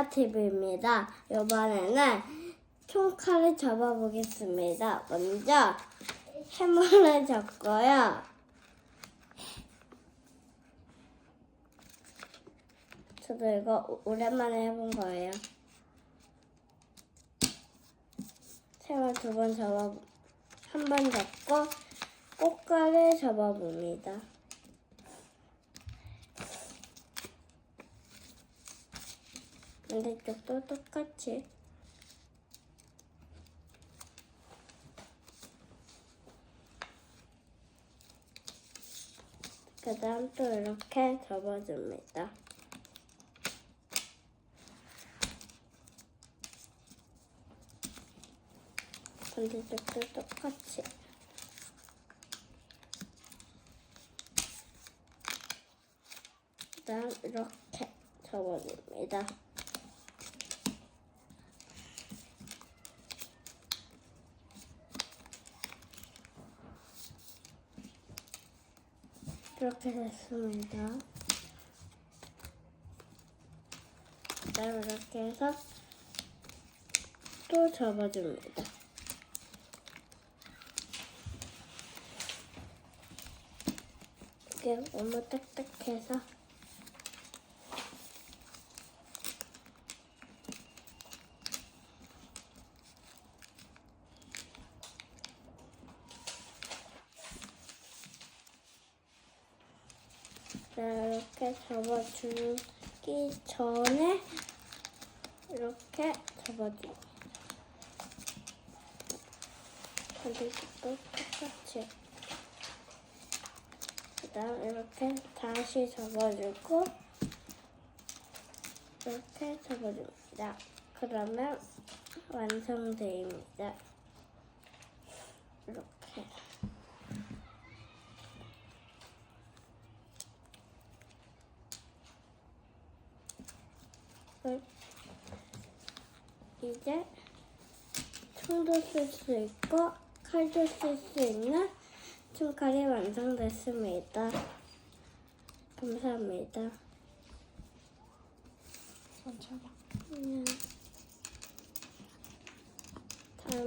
레아TV입니다. 이번에는 총칼을 잡아보겠습니다. 먼저 해물을 잡고요. 저도 이거 오- 오랜만에 해본 거예요. 해물 두번 잡아, 한번 잡고 꽃가를 잡아봅니다. 반대쪽도 똑같이 그 다음 또 이렇게 접어줍니다. 반대쪽도 똑같이 그 다음 이렇게 접어줍니다. 이렇게 됐습니다. 그다음 이렇게 해서 또 접어줍니다. 이게 너무 딱딱해서 이렇게 접어주기 전에 이렇게 접어줘. 반대쪽도 똑같이. 그 다음 이렇게 다시 접어주고 이렇게 접어줍니다. 그러면 완성됩니다. 이렇게. 이제 총도 쓸 수 있고 칼도 쓸 수 있는 총칼이 완성됐습니다. 감사합니다. 손 쳐봐. 안녕.